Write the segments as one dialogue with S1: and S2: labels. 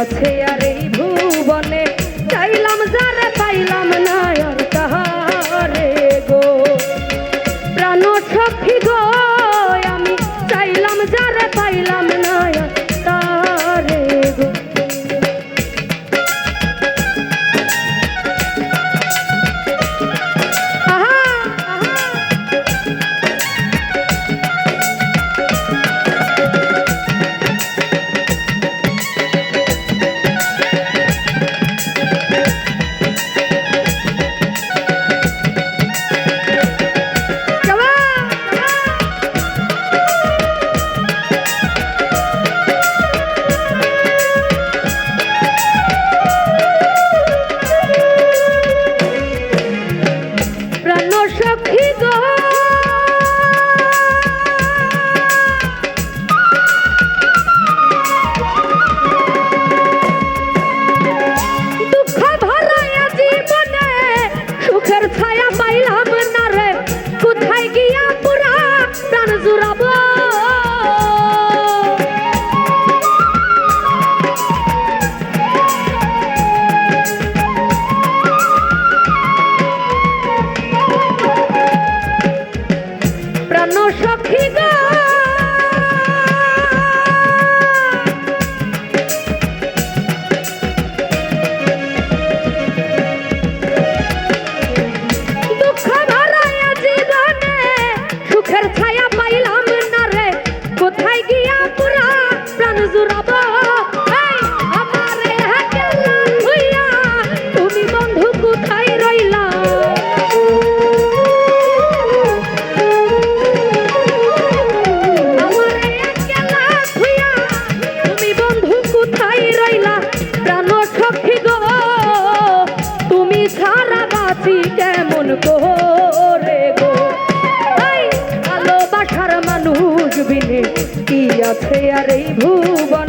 S1: আছে আর এই ভুবনে চাইলাম যারে পাইলাম না আর তাহারে গো। প্রাণ সখী গো জানো সখী গা। মন করে গো। ভালোবাসার মানুষ বিনে কি আছে আর এই ভুবন?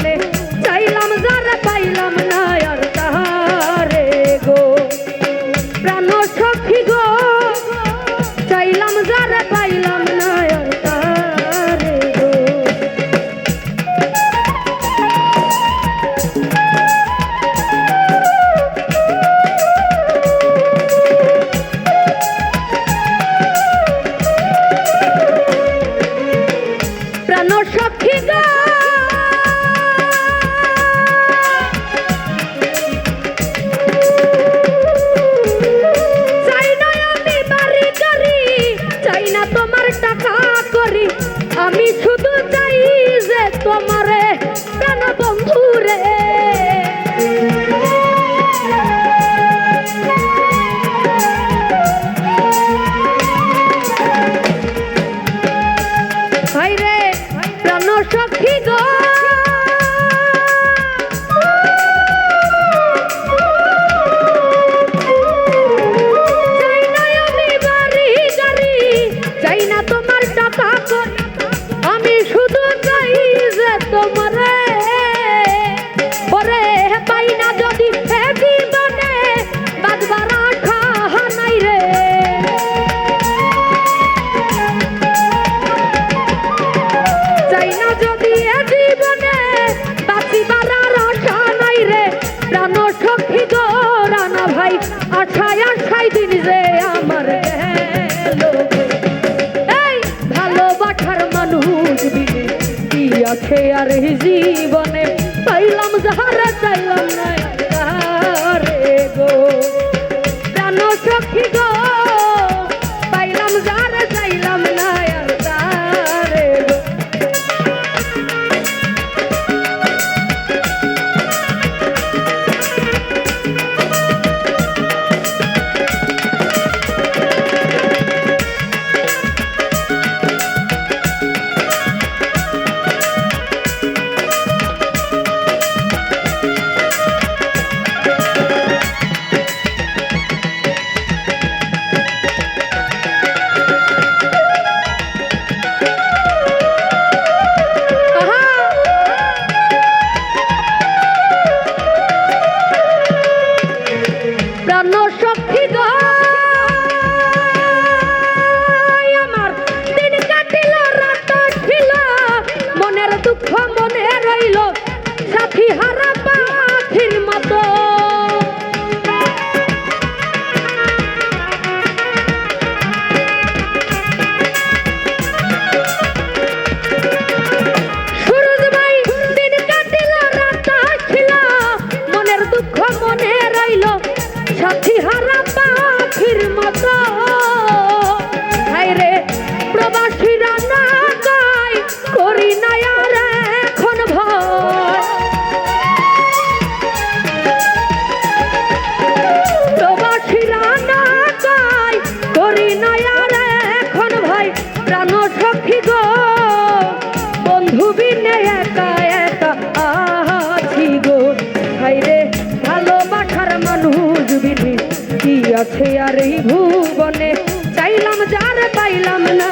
S1: আছে আর এই ভুবনে চাইলাম যার পাইলাম না।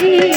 S1: जी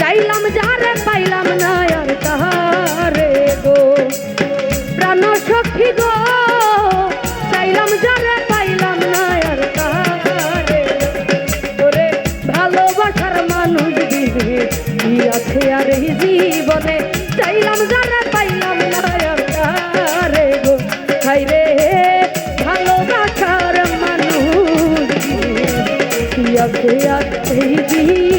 S1: যাইলাম যারে পাইলাম না আর তাহারে গো। প্রাণ সখী গো চাইলাম যারে পাইলাম না আর তাহারে। ওরে ভালোবাসার মানুষ দিবে কি আছে আর জীবনে। চাইলাম যারে পাইলাম না আর তাহারে গো। খাই রে ভালোবাসার মানুষ কি আছে আর এই জীবনে।